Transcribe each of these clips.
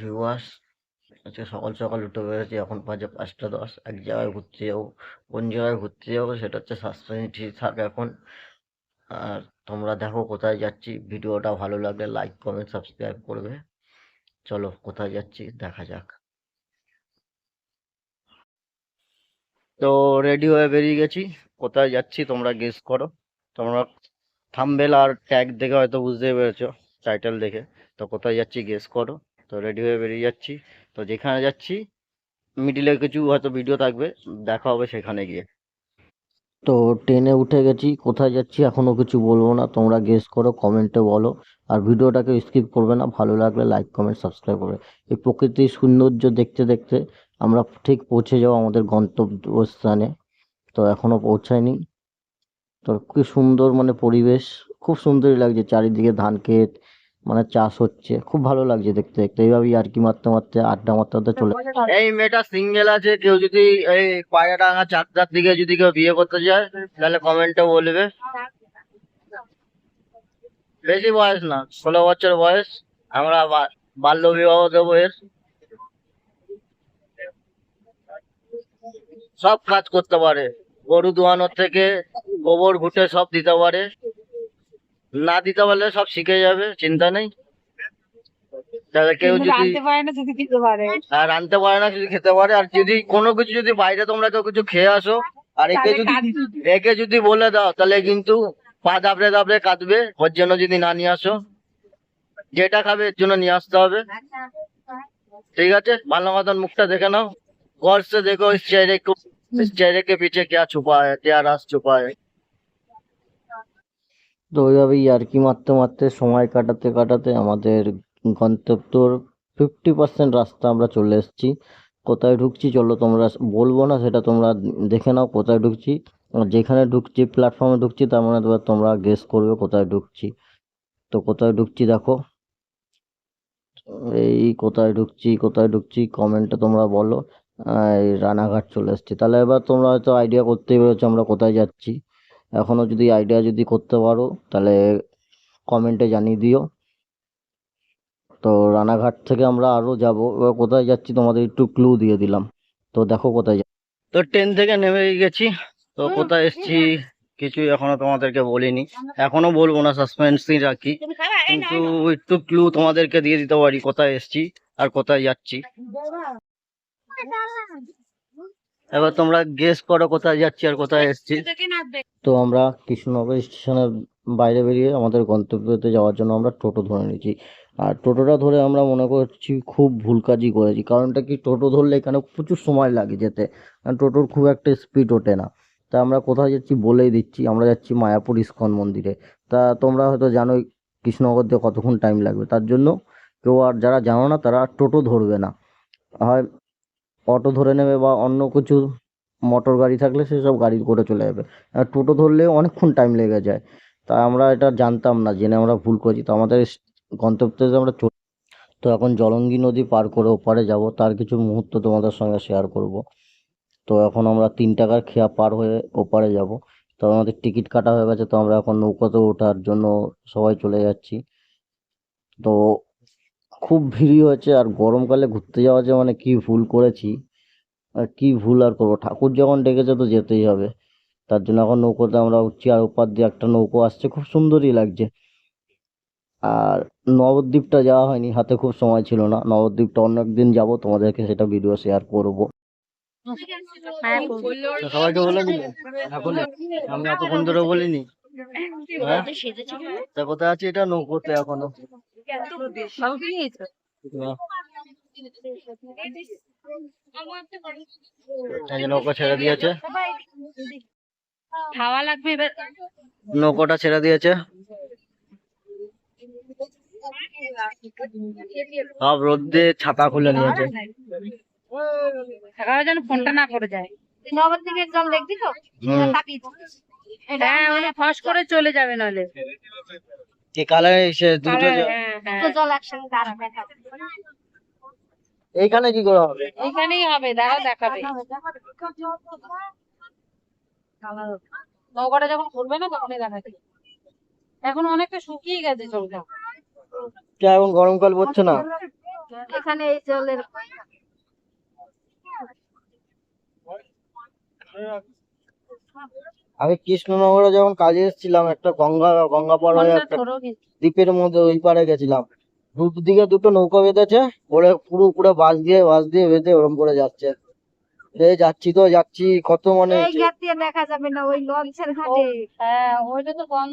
Viewers আজকে সকাল সকাল উঠে বেরোচ্ছি এখন বাজে পাঁচটা দশ। এক জায়গায় ঘুরতে যাব, কোন জায়গায় ঘুরতে যাব সেটা হচ্ছে সাসপেন্স থাক এখন। আর তোমরা দেখো কোথায় যাচ্ছি, ভিডিওটা ভালো লাগলে লাইক কমেন্ট সাবস্ক্রাইব করবে। চলো কোথায় যাচ্ছি দেখা যাক। তো রেডি হয়ে বেরিয়ে গেছি, কোথায় যাচ্ছি তোমরা গেস করো। তোমরা থাম্বেল আর ট্যাগ দেখে হয়তো বুঝতে পেরেছ টাইটেল দেখে। তো কোথায় যাচ্ছি গেস করো। তো রেডি হয়ে বেরিয়ে যাচ্ছি। তো যেখানে যাচ্ছি মিডিলে কিছু হয়তো ভিডিও থাকবে, দেখা হবে সেখানে গিয়ে। তো ট্রেনে উঠে গেছি, কোথায় যাচ্ছি এখনও কিছু বলব না, তোমরা গেস করো কমেন্টে বলো। আর ভিডিওটাকে স্কিপ করবে না, ভালো লাগলে লাইক কমেন্ট সাবস্ক্রাইব করবে। এই প্রকৃতির সৌন্দর্য দেখতে দেখতে আমরা ঠিক পৌঁছে যাব আমাদের গন্তব্যস্থানে। তো এখনও পৌঁছায়নি। তো কি সুন্দর মানে পরিবেশ, খুব সুন্দরই লাগছে, চারিদিকে ধান ক্ষেত মানে চাষ হচ্ছে। খুব ভালো লাগছে দেখতে দেখতে। এইভাবেই আর কি মারতে মারতে, আড্ডা মারতে মারতে চলে এই মেয়েটা সিঙ্গেল আছে, কেউ যদি এই পায়রাডাঙ্গা চারটার দিকে যদি কেউ বিয়ে করতে চায়, তাহলে কমেন্টে বলবে। বেশি বয়স না, ষোলো বছর বয়স। আমরা বাল্য বিবাহ দেবো এর। সব কাজ করতে পারে। গরু দোয়ানোর থেকে গোবর, ঘুটে সব দিতে পারে। না দিতে পারলে সব শিখে যাবে চিন্তা নেই তাহলে কেউ কিন্তু যদি রাঁধতে পারে না যদি দিতে পারে আর রাঁধতে পারে না যদি খেতে পারে আর যদি কোনো কিছু যদি বাইরে তোমরা কেউ কিছু খেয়ে আসো আর একে তাহলে যদি কাঁদবে। একে যদি বলে দাও তাহলে কিন্তু পা দাবড়ে দাবড়ে কাঁদবে ওর জন্য যদি না নিয়ে আসো যেটা খাবে এর জন্য নিয়ে আসতে হবে ठीक है ভালো মতন মুখটা দেখে নাও गौर से देखो इस चेहरे को इस चेहरे के पीछे क्या छुपा है क्या राज छुपा है তো ওইভাবেই আর কি মারতে মারতে, সময় কাটাতে কাটাতে আমাদের গন্তব্যর ফিফটি পার্সেন্ট রাস্তা আমরা চলে এসেছি। কোথায় ঢুকছি চলো তোমরা বলব না, সেটা তোমরা দেখে নাও কোথায় ঢুকছি। যেখানে ঢুকছি প্ল্যাটফর্মে ঢুকছি, তার মানে তোমরা গেস করবে কোথায় ঢুকছি। তো কোথায় ঢুকছি দেখো। এই কোথায় ঢুকছি কোথায় ঢুকছি কমেন্টে তোমরা বলো। রানাঘাট চলে এসেছি। তাহলে এবার তোমরা হয়তো আইডিয়া করতেই পেরেছ আমরা কোথায় যাচ্ছি। এখনও যদি আইডিয়া যদি করতে পারো তাহলে কমেন্টে জানিয়ে দিও। তো রানাঘাট থেকে আমরা আরও যাব। এবার কোথায় যাচ্ছি তোমাদের একটু ক্লু দিয়ে দিলাম। তো দেখো কোথায় যা তো ট্রেন থেকে নেমে গেছি। তো কোথায় এসেছি কিছুই এখনও তোমাদেরকে বলিনি। এখনও বলব না সাসপেন্সই রাখি। কিন্তু একটু ক্লু তোমাদেরকে দিয়ে দিতে পারি কোথায় এসেছি আর কোথায় যাচ্ছি। এবার তোমরা গেস করো কোথায় যাচ্ছি আর কোথায় এসেছি। তো আমরা কৃষ্ণনগর স্টেশনের বাইরে বেরিয়ে আমাদের গন্তব্যতে যাওয়ার জন্য আমরা টোটো ধরে নিয়েছি। আর টোটোটা ধরে আমরা মনে করছি খুব ভুল কাজই করেছি কারণটা কি টোটো ধরলে এখানে প্রচুর সময় লাগে যেতে কারণ টোটোর খুব একটা স্পিড ওঠে না। তা আমরা কোথায় যাচ্ছি বলেই দিচ্ছি আমরা যাচ্ছি মায়াপুর ইস্কন মন্দিরে। তা তোমরা হয়তো জানোই কৃষ্ণনগর দিয়ে কতক্ষণ টাইম লাগবে তার জন্য কেউ আর যারা জানো না তারা টোটো ধরবে না। হয় অটো ধরে নেবে বা অন্য কিছু মোটর গাড়ি থাকলে সেসব গাড়ি করে চলে যাবে। আর টোটো ধরলে অনেকক্ষণ টাইম লেগে যায়। তাই আমরা এটা জানতাম না, জেনে আমরা ভুল করেছি। তো আমাদের গন্তব্যে আমরা তো এখন জলঙ্গি নদী পার করে ওপারে যাব, তার কিছু মুহূর্ত তোমাদের সঙ্গে শেয়ার করব। তো এখন আমরা তিন টাকার খেয়া পার হয়ে ওপারে যাব। তো আমাদের টিকিট কাটা হয়ে গেছে, তো আমরা এখন নৌকাতে ওঠার জন্য সবাই চলে যাচ্ছি। তো খুব ভিড় হয়েছে আর গরমকালে ঘুরতে যাওয়া যে মানে কি ভুল করেছি, আর কি ভুল আর করব? ঠাকুর যখন ডেকেছে তো যেতেই হবে। তার জন্য এখন নৌকোতে আমরা উঠছি আর ওপার দিয়ে একটা নৌকো আসছে, খুব সুন্দরই লাগছে। আর নবদ্বীপটা যাওয়া হয়নি, হাতে খুব সময় ছিল না। নবদ্বীপটা অন্য একদিন যাব, তোমাদেরকে সেটা ভিডিও শেয়ার করব। সবাইকে বলে দিলে? এখন আমি এতক্ষণ ধরে বলিনি। হ্যাঁ? তা কোথায় আছে? এটা নৌকোতে এখনও। বাবু কি নিয়েছো এই যে নৌকো ছেড়ে দিয়েছে। খাওয়া লাগবে এবার। নৌকোটা ছেড়ে দিয়েছে। সব রোদ্দে ছাতা খুলে নিয়েছে। থাকার জন্য ফোনটা না করে যায়। নগর থেকে জল দেখবি তো? হ্যাঁ মানে ফস করে চলে যাবে নাহলে। কি কালার এসে দুটো যে- হ্যাঁ হ্যাঁ। জল একসঙ্গে দাঁড়াবে এইখানে কি করে হবে? এখানেই হবে দাঁড়া দেখাবে। নৌকাটা যখন ঘুরবে না তখনই দেখাবে এখন অনেকটা শুকিয়ে গেছে জলটা। কি এখন গরমকাল পড়ছে না। এখানে এই জলের আমি কৃষ্ণনগরে যখন কাজে এসেছিলাম একটা গঙ্গা গঙ্গা পার হয়ে একটা দ্বীপের মধ্যে ওই পারে গেছিলাম। দুদিকে দুটো নৌকা বেঁধেছে ওরা পুরো পুরো বাস দিয়ে বাস দিয়ে বেঁধে ওরম করে যাচ্ছে। এই যাচ্ছি তো যাচ্ছি কত মানে দেখা যাবে না ওই লঞ্চের ঘাটে। হ্যাঁ ওইটা তো কম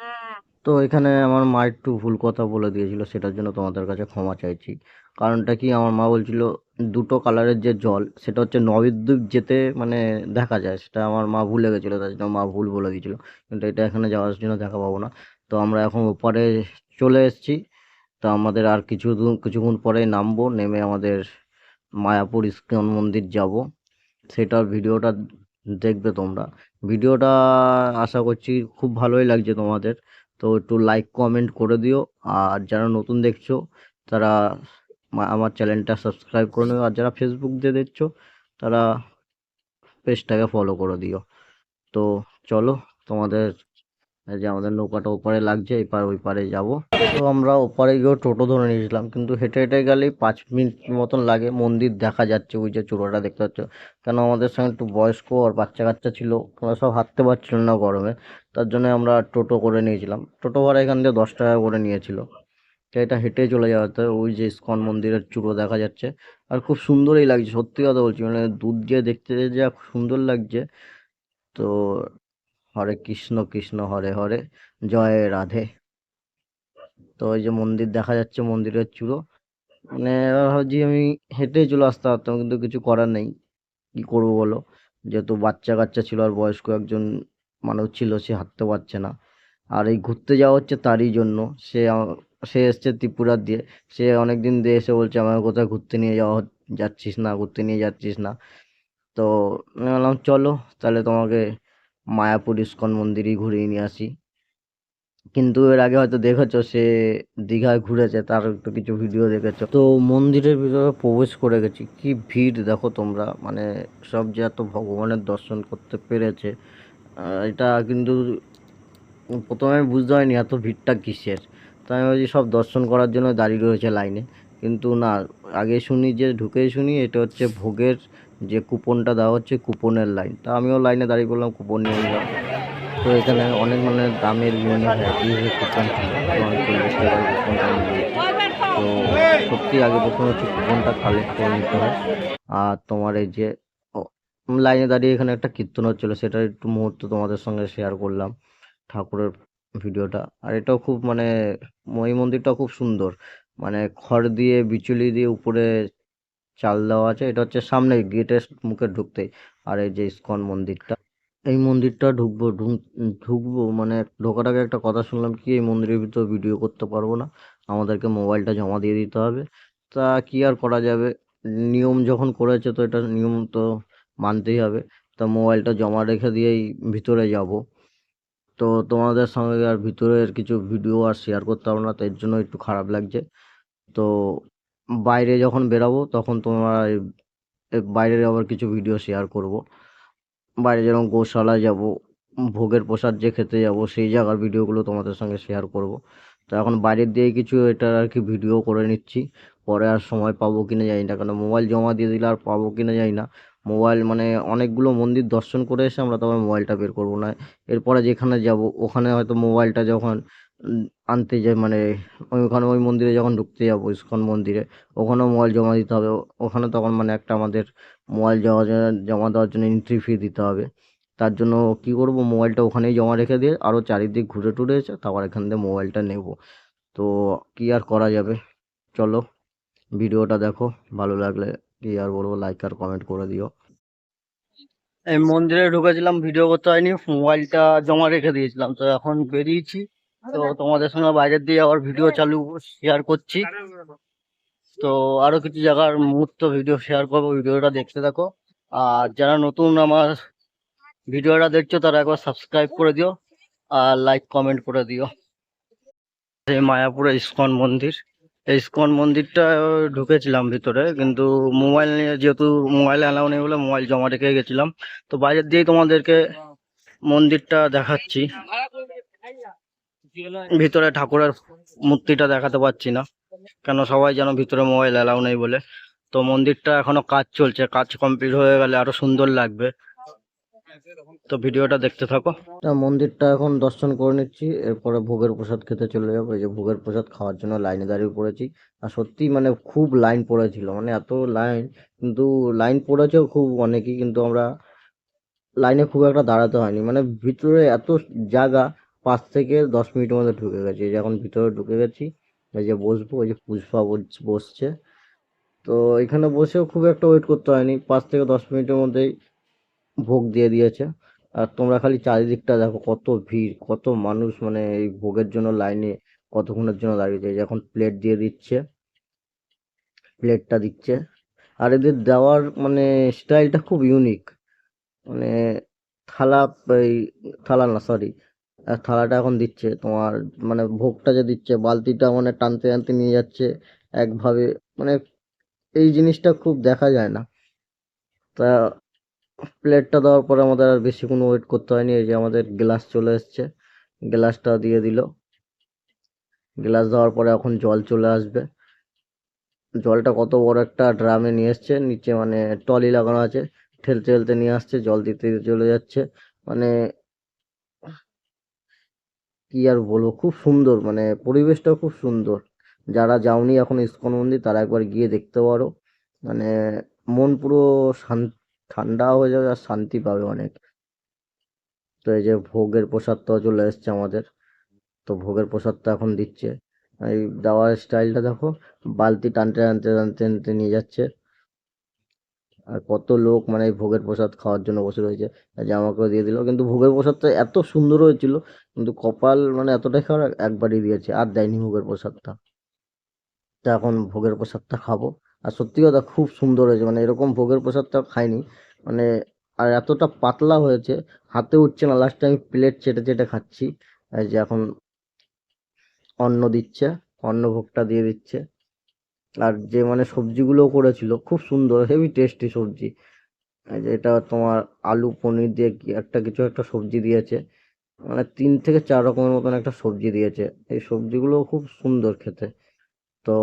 হ্যাঁ। তো এখানে আমার মা একটু ভুল কথা বলে দিয়েছিল সেটার জন্য তোমাদের কাছে ক্ষমা চাইছি। কারণটা কি? আমার মা বলছিল, দুটো কালারের যে জল, সেটা হচ্ছে নবদ্বীপ যেতে মানে দেখা যায়। সেটা আমার মা ভুলে গেছিল তার জন্য মা ভুল বলে দিয়েছিল। কিন্তু এটা এখানে যাওয়ার জন্য দেখা পাবো না। তো আমরা এখন ওপারে চলে এসেছি। তো আমাদের আর কিছু কিছুক্ষণ পরে নামবো, নেমে আমাদের মায়াপুর ইস্কন মন্দির যাব। সেটার ভিডিওটা দেখবে তোমরা। ভিডিওটা আশা করছি খুব ভালোই লাগছে তোমাদের। তো একটু লাইক কমেন্ট করে দিও। আর যারা নতুন দেখছ, তারা আমার চ্যানেলটা সাবস্ক্রাইব করে নিও। আর যারা ফেসবুক দিয়ে দেখছ, তারা পেজটাকে ফলো করে দিও। তো চলো, তোমাদের যে আমাদের নৌকাটা ওপারে লাগছে, এপার ওই পারে যাব। তো আমরা ওপারে গিয়েও টোটো ধরে নিয়েছিলাম, কিন্তু হেঁটে হেঁটে গেলেই পাঁচ মিনিট মতন লাগে। মন্দির দেখা যাচ্ছে, ওই যে চূড়াটা দেখতে পাচ্ছ। কেন আমাদের সঙ্গে একটু বয়স্ক আর বাচ্চা কাচ্চা ছিল, ওরা সব হাঁটতে পারছিল না গরমে। তার জন্য আমরা টোটো করে নিয়েছিলাম। টোটো ভাড়া এখান থেকে দশ টাকা করে নিয়েছিল। এটা হেঁটে চলে যাওয়াতে ওই যে ইস্কন মন্দিরের চূড়ো দেখা যাচ্ছে। আর খুব সুন্দরই লাগছে, সত্যি কথা বলছি মানে দূর দিয়ে দেখতে যা সুন্দর লাগছে। তো হরে কৃষ্ণ কৃষ্ণ হরে হরে, জয় রাধে। তো ওই যে মন্দির দেখা যাচ্ছে, মন্দিরের চূড়ো। মানে এবার ভাবছি আমি হেঁটেই চলে আসতে পারতাম, কিন্তু কিছু করার নেই। কি করব বলো? যেহেতু বাচ্চা কাচ্চা ছিল আর বয়স্ক একজন মানুষ ছিল, সে হাঁটতে পারছে না। আর এই ঘুরতে যাওয়া হচ্ছে তারই জন্য। সে সে এসছে ত্রিপুরা দিয়ে। সে অনেক দিন দিয়ে এসে বলছে, আমাকে কোথাও ঘুরতে নিয়ে যাওয়া যাচ্ছিস না, ঘুরতে নিয়ে যাচ্ছিস না। তো আমি বললাম, চলো, তাহলে তোমাকে মায়াপুর ইস্কন মন্দিরই ঘুরিয়ে নিয়ে আসি। কিন্তু এর আগে হয়তো দেখেছ, সে দীঘায় ঘুরেছে, তার একটু কিছু ভিডিও দেখেছ। তো মন্দিরের ভিতরে প্রবেশ করে গেছি। কি ভিড় দেখো তোমরা মানে সব যে এত ভগবানের দর্শন করতে পেরেছে। এটা কিন্তু প্রথমে বুঝতে পারিনি এত ভিড়টা কিসের। তো আমি সব দর্শন করার জন্য দাঁড়িয়ে রয়েছে লাইনে। কিন্তু না, আগে শুনি, যে ঢুকেই শুনি, এটা হচ্ছে ভোগের যে কুপনটা দেওয়া হচ্ছে, কুপনের লাইন। তা আমিও লাইনে দাঁড়িয়ে পড়লাম কুপন নিয়ে নিলাম। তো এখানে অনেক মানে দামের বিভিন্ন ভ্যারাইটিসের কুপন তো সত্যি আগে প্রথমে হচ্ছে কুপনটা কালেক্ট করে নিতে হয়। আর তোমার এই যে লাইনে দাঁড়িয়ে এখানে একটা কীর্তন হচ্ছিল, সেটা একটু মুহূর্ত তোমাদের সঙ্গে শেয়ার করলাম। ঠাকুরের ভিডিওটা। আর এটাও খুব মানে এই মন্দিরটাও খুব সুন্দর। মানে খড় দিয়ে, বিচুলি দিয়ে উপরে চাল দেওয়া আছে। এটা হচ্ছে সামনে গেটের মুখে ঢুকতেই। আর এই যে ইস্কন মন্দিরটা, এই মন্দিরটা ঢুকবো ঢুক- ঢুকবো মানে ঢোকার আগে একটা কথা শুনলাম কি, এই মন্দিরের ভিতর ভিডিও করতে পারব না। আমাদেরকে মোবাইলটা জমা দিয়ে দিতে হবে। তা কি আর করা যাবে? নিয়ম যখন করেছে তো এটা নিয়ম তো মানতেই হবে। তা মোবাইলটা জমা রেখে দিয়েই ভিতরে যাব। তো তোমাদের সঙ্গে আর ভিতরের কিছু ভিডিও আর শেয়ার করতে পারব না তো এর জন্য একটু খারাপ লাগছে। তো বাইরে যখন বেরাবো, তখন তোমরা বাইরের আবার কিছু ভিডিও শেয়ার করব। বাইরে যেরকম গোশালা যাব, ভোগের প্রসাদ যে খেতে যাব, সেই জায়গার ভিডিওগুলো তোমাদের সঙ্গে শেয়ার করব। তো এখন বাইরের দিয়ে কিছু এটা আর কি ভিডিও করে নিচ্ছি, পরে আর সময় পাবো কিনা জানি না কারণ মোবাইল জমা দিয়ে দিলে আর পাবো কিনা জানি না। মোবাইল মানে অনেকগুলো মন্দির দর্শন করে এসে আমরা তখন মোবাইলটা বের করব না। এরপরে যেখানে যাব, ওখানে হয়তো মোবাইলটা যখন আনতে যাই মানে ওখানে ওই মন্দিরে যখন ঢুকতে যাব, ইস্কন মন্দিরে, ওখানেও মোবাইল জমা দিতে হবে। ওখানে তখন মানে একটা আমাদের মোবাইল জমা জমা দেওয়ার জন্য এন্ট্রি ফি দিতে হবে। তার জন্য কি করব, মোবাইলটা ওখানেই জমা রেখে দিয়ে আরও চারিদিক ঘুরে টুরে এসে তারপর এখান থেকে মোবাইলটা নেব। তো কি আর করা যাবে? চলো, ভিডিওটা দেখো, ভালো লাগলে কি আর বলব লাইক আর কমেন্ট করে দিও। এই মন্দিরে ঢুকেছিলাম ভিডিও করতে হয়নি মোবাইলটা জমা রেখে দিয়েছিলাম। তো এখন বেরিয়েছি, তো তোমাদের সঙ্গে বাইরের দিয়ে আবার ভিডিও চালু শেয়ার করছি। তো আরও কিছু জায়গার মুহূর্ত ভিডিও শেয়ার করব ভিডিওটা দেখতে থাকো। আর যারা নতুন আমার ভিডিওটা দেখছ, তারা একবার সাবস্ক্রাইব করে দিও, আর লাইক কমেন্ট করে দিও। মায়াপুরে ইস্কন মন্দির। ইস্কন মন্দিরটা ঢুকেছিলাম ভিতরে, কিন্তু মোবাইল নিয়ে যেহেতু মোবাইল অ্যালাউ নেই বলে মোবাইল জমা রেখে গেছিলাম। তো বাইরের দিয়েই তোমাদেরকে মন্দিরটা দেখাচ্ছি। ভিতরে ঠাকুরের মূর্তিটা দেখাতে পারছি না, কেন সবাই যেন ভিতরে মোবাইল অ্যালাউ নেই বলে। তো মন্দিরটা এখনও কাজ চলছে, কাজ কমপ্লিট হয়ে গেলে আরও সুন্দর লাগবে। তো ভিডিওটা দেখতে থাকো। মন্দিরটা এখন দর্শন করে নিচ্ছি, এরপরে ভোগের প্রসাদ খেতে চলে যাব। এই যে ভোগের প্রসাদ খাওয়ার জন্য লাইনে দাঁড়িয়ে পড়েছি। আর সত্যি মানে খুব লাইন পড়েছিল মানে এত লাইন, কিন্তু লাইন পড়েছেও খুব অনেকেই, কিন্তু আমরা লাইনে খুব একটা দাঁড়াতে হয়নি। মানে ভিতরে এত জায়গা, পাঁচ থেকে দশ মিনিটের মধ্যে ঢুকে গেছি। এই যে এখন ভিতরে ঢুকে গেছি, এই যে বসবো ওই যে পুষ্পা বস- বসছে। তো এখানে বসেও খুব একটা ওয়েট করতে হয়নি। পাঁচ থেকে দশ মিনিটের মধ্যেই ভোগ দিয়ে দিয়েছে। আর তোমরা খালি চারিদিকটা দেখো কত ভিড়, কত মানুষ মানে এই ভোগের জন্য লাইনে, কতক্ষণের জন্য দাঁড়িয়ে এই যে এখন প্লেট দিয়ে দিচ্ছে প্লেটটা দিচ্ছে। আর এদের দেওয়ার মানে স্টাইলটা খুব ইউনিক মানে থালা এই থালা না সরি থালাটা এখন দিচ্ছে তোমার মানে ভোগটা যে দিচ্ছে, বালতিটা মানে টানতে টানতে নিয়ে যাচ্ছে একভাবে। মানে এই জিনিসটা খুব দেখা যায় না। তা প্লেটটা দেওয়ার পরে আমাদের আর বেশি কোনো ওয়েট করতে হয়নি, এই যে আমাদের গ্লাস চলে এসছে। গ্লাসটা দিয়ে দিল। গ্লাস দেওয়ার পরে এখন জল চলে আসবে। জলটা কত বড় একটা ড্রামে নিয়ে এসছে, নিচে মানে টলি লাগানো আছে, ঠেলতে ঠেলতে নিয়ে আসছে, জল দিতে দিতে চলে যাচ্ছে। মানে কি আর বলব, খুব সুন্দর মানে পরিবেশটাও খুব সুন্দর। যারা যাওনি এখন ইস্কন মন্দির তারা একবার গিয়ে দেখতে পারো। মানে মন পুরো শান- ঠান্ডা হয়ে যাবে আর শান্তি পাবে অনেক। তো এই যে ভোগের প্রসাদটাও চলে এসছে আমাদের। তো ভোগের প্রসাদটা এখন দিচ্ছে। এই দেওয়ার স্টাইলটা দেখো, বালতি টানতে টানতে টানতে টানতে নিয়ে যাচ্ছে। আর কত লোক মানে এই ভোগের প্রসাদ খাওয়ার জন্য বসে রয়েছে। আমাকেও দিয়ে দিল, কিন্তু ভোগের প্রসাদটা এত সুন্দর হয়েছিল, কিন্তু কপাল মানে এতটাই খাওয়ার একবারই দিয়েছে, আর দেয়নি ভোগের প্রসাদটা। তা এখন ভোগের প্রসাদটা খাব। আর সত্যি কথা খুব সুন্দর হয়েছে। মানে এরকম ভোগের প্রসাদটা খাইনি। মানে আর এতটা পাতলা হয়েছে, হাতে উঠছে না। লাস্টে আমি প্লেট চেটে চেটে খাচ্ছি। এই যে এখন অন্ন দিচ্ছে অন্ন ভোগটা দিয়ে দিচ্ছে। আর যে মানে সবজিগুলো করেছিল, খুব সুন্দর হেভি টেস্টি সবজি। এটা তোমার আলু, পনির দিয়ে একটা কিছু একটা সবজি দিয়েছে। মানে তিন থেকে চার রকমের মতন একটা সবজি দিয়েছে। এই সবজিগুলো খুব সুন্দর খেতে। তো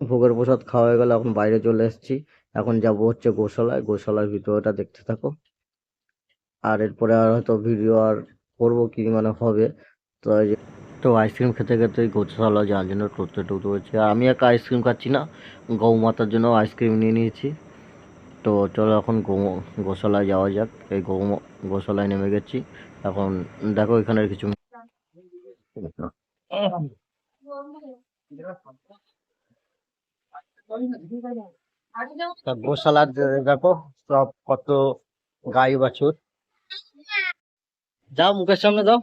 ভোগের প্রসাদ খাওয়া হয়ে গেলে, এখন বাইরে চলে এসেছি। এখন যাব হচ্ছে গোশালায়। গোশালার ভিডিওটা দেখতে থাকো। আর এরপরে আর হয়তো ভিডিও আর করব কি মানে হবে। তো তো আইসক্রিম খেতে খেতে গোশালা যাওয়ার জন্য টোটো টোটো হচ্ছে আর আমি একা আইসক্রিম খাচ্ছি না গৌ মাতার জন্য আইসক্রিম নিয়ে নিয়েছি। তো চলো এখন গৌ গোশালায় যাওয়া যাক। এই গৌ গোশালায় নেমে গেছি। এখন দেখো এখানের কিছু তা গোশালার দেখো সব কত গাই বাছুর। যাও মুখের সামনে দাও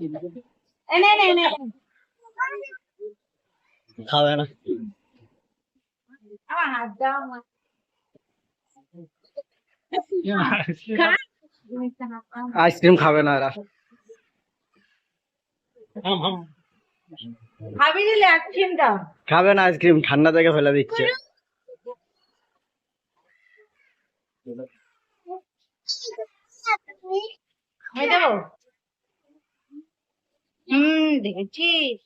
খাবে না। আইসক্রিম খাবে না এরা। খাবে না আইসক্রিম ঠান্ডা থেকে ফেলে দিচ্ছে। হয়ে যাব হুম দেখেছিস?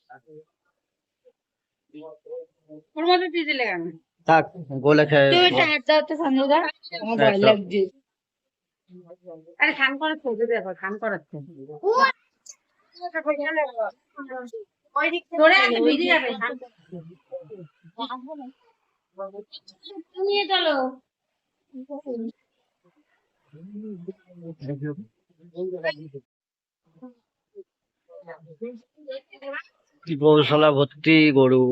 ওর মধ্যে দিয়ে দিলে কেন? থাক গোলে খেয়ে তুই একটা হাত দাও তো সঞ্জয়দা আমার ভয় লাগছে। আরে খান করাচ্ছে ওদের দেখো খান করাচ্ছে ওই দিক থেকে তোরে আছে ভিজে যাবে। খান নিয়ে চলো। গৌশালা ভর্তি গরু।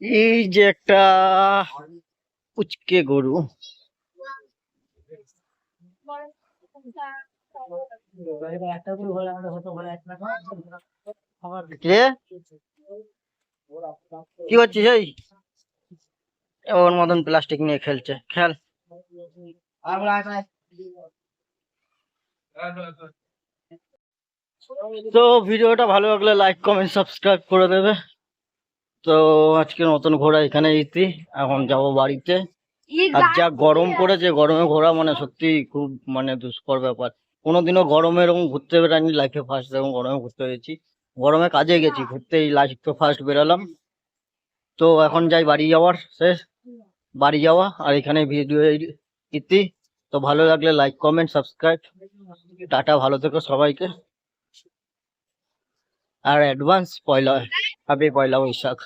এই যে একটা উচকে গরু। কে? কি করছিস এই ওর মতন প্লাস্টিক নিয়ে খেলছে। খেল। তো ভিডিওটা ভালো লাগলে লাইক কমেন্ট সাবস্ক্রাইব করে দেবে। তো আজকের মতন ঘোরা এখানে ইতি এখন যাব বাড়িতে। আর যা গরম পড়েছে গরমে ঘোরা মানে সত্যি খুব মানে দুষ্কর ব্যাপার। কোনোদিনও গরমে এরকম ঘুরতে বেরানি লাইফে ফার্স্ট এরকম গরমে ঘুরতে পেরেছি গরমে কাজে গেছি, ঘুরতে এই তো ফার্স্ট বেরালাম তো এখন যাই বাড়ি যাওয়ার শেষ। বাড়ি যাওয়া আর এখানে ভিডিও ইতি তো ভালো লাগলে লাইক কমেন্ট সাবস্ক্রাইব টাটা, ভালো থেকো সবাইকে। আর অ্যাডভান্স পয়লা হ্যাপি পয়লা বৈশাখ।